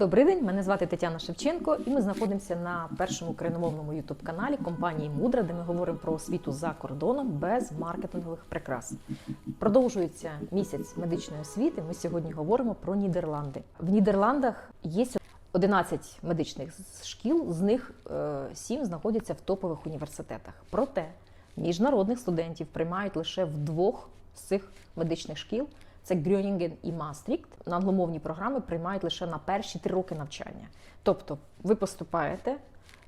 Добрий день, мене звати Тетяна Шевченко, і ми знаходимося на першому україномовному youtube каналі компанії Мудра, де ми говоримо про освіту за кордоном без маркетингових прикрас. Продовжується місяць медичної освіти. Ми сьогодні говоримо про Нідерланди. В Нідерландах є 11 медичних шкіл, з них 7 знаходяться в топових університетах. Проте міжнародних студентів приймають лише в двох з цих медичних шкіл. Це Грюнінген і Мастрікт. На англомовні програми приймають лише на перші три роки навчання. Тобто, ви поступаєте.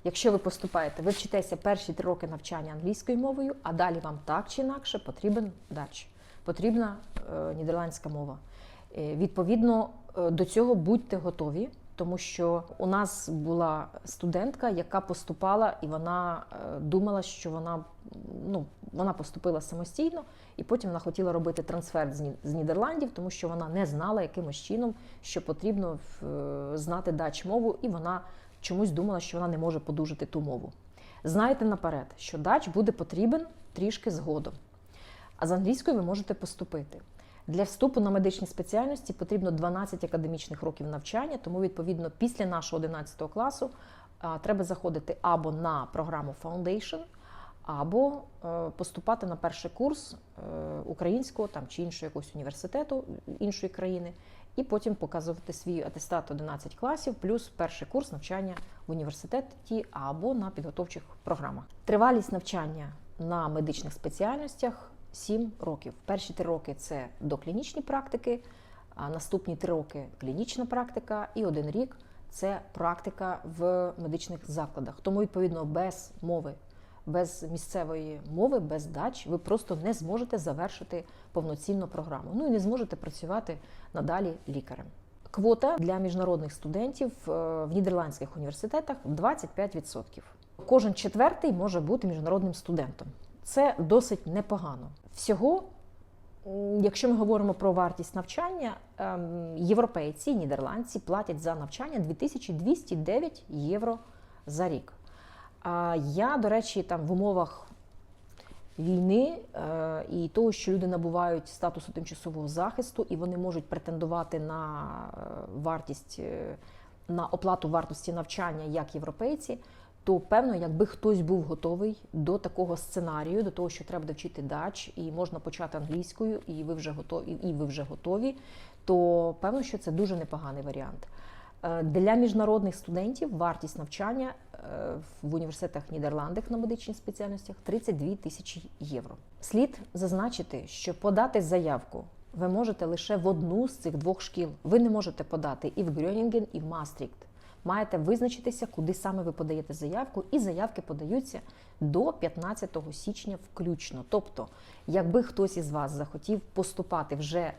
Якщо ви поступаєте, ви вчитеся перші три роки навчання англійською мовою, а далі вам так чи інакше потрібен дач, потрібна е, нідерландська мова. Е, відповідно е, до цього будьте готові, тому що у нас була студентка, яка поступала, і вона е, думала, що вона ну вона поступила самостійно, і потім вона хотіла робити трансфер з Нідерландів, тому що вона не знала якимось чином, що потрібно е, знати дач мову, і вона чомусь думала, що вона не може подужити ту мову. Знайте наперед, що дач буде потрібен трішки згодом. А з англійською ви можете поступити. Для вступу на медичні спеціальності потрібно 12 академічних років навчання, тому відповідно після нашого 11 класу а, треба заходити або на програму Foundation, або е, поступати на перший курс е, українського там чи іншого якогось університету іншої країни, і потім показувати свій атестат 11 класів, плюс перший курс навчання в університеті або на підготовчих програмах. Тривалість навчання на медичних спеціальностях 7 років. Перші 3 роки це доклінічні практики, а наступні 3 роки клінічна практика, і один рік це практика в медичних закладах. Тому, відповідно, без мови, без місцевої мови, без дач, ви просто не зможете завершити повноцінну програму. Ну і не зможете працювати надалі лікарем. Квота для міжнародних студентів е, в нідерландських університетах 25%. Кожен четвертий може бути міжнародним студентом. Це досить непогано. Всього, якщо ми говоримо про вартість навчання, ем, європейці, нідерландці платять за навчання 2209 євро за рік. А я, до речі, там в умовах війни е, і того, що люди набувають статусу тимчасового захисту, і вони можуть претендувати на е, вартість е, на оплату вартості навчання як європейці, то певно, якби хтось був готовий до такого сценарію, до того, що треба довчити дач, і можна почати англійською, і ви вже готові, і ви вже готові, то певно, що це дуже непоганий варіант. Е, Для міжнародних студентів вартість навчання е, в університетах Нідерландах на медичних спеціальностях 32 тисячі євро. Слід зазначити, що подати заявку ви можете лише в одну з цих двох шкіл. Ви не можете подати і в Грюнінген, і в Мастрікт. Маєте визначитися, куди саме ви подаєте заявку, і заявки подаються до 15 січня включно. Тобто, якби хтось із вас захотів поступати вже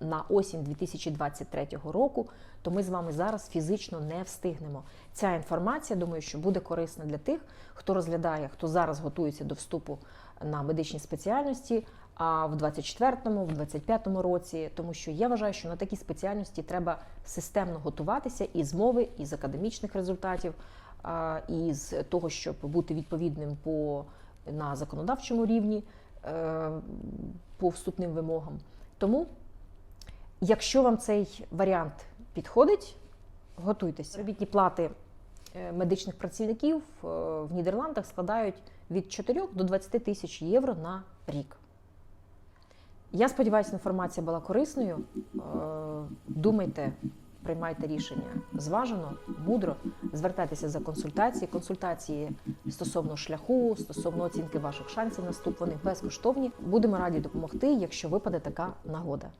на осінь 2023 року, то ми з вами зараз фізично не встигнемо. Ця інформація, думаю, що буде корисна для тих, хто розглядає, хто зараз готується до вступу на медичні спеціальності. А в 24-му, в 25-му році, тому що я вважаю, що на такі спеціальності треба системно готуватися і з мови, і з академічних результатів, і з того, щоб бути відповідним по на законодавчому рівні е, по вступним вимогам. Тому Якщо вам цей варіант підходить, готуйтеся. Робітні плати е, медичних працівників е, в Нідерландах складають від 4 до 20 тисяч євро на рік. Я сподіваюся, інформація була корисною. Е, Думайте, приймайте рішення зважено, мудро, звертайтеся за консультації. Консультації стосовно шляху, стосовно оцінки ваших шансів на вступ, вони безкоштовні. Будемо раді допомогти, якщо випаде така нагода.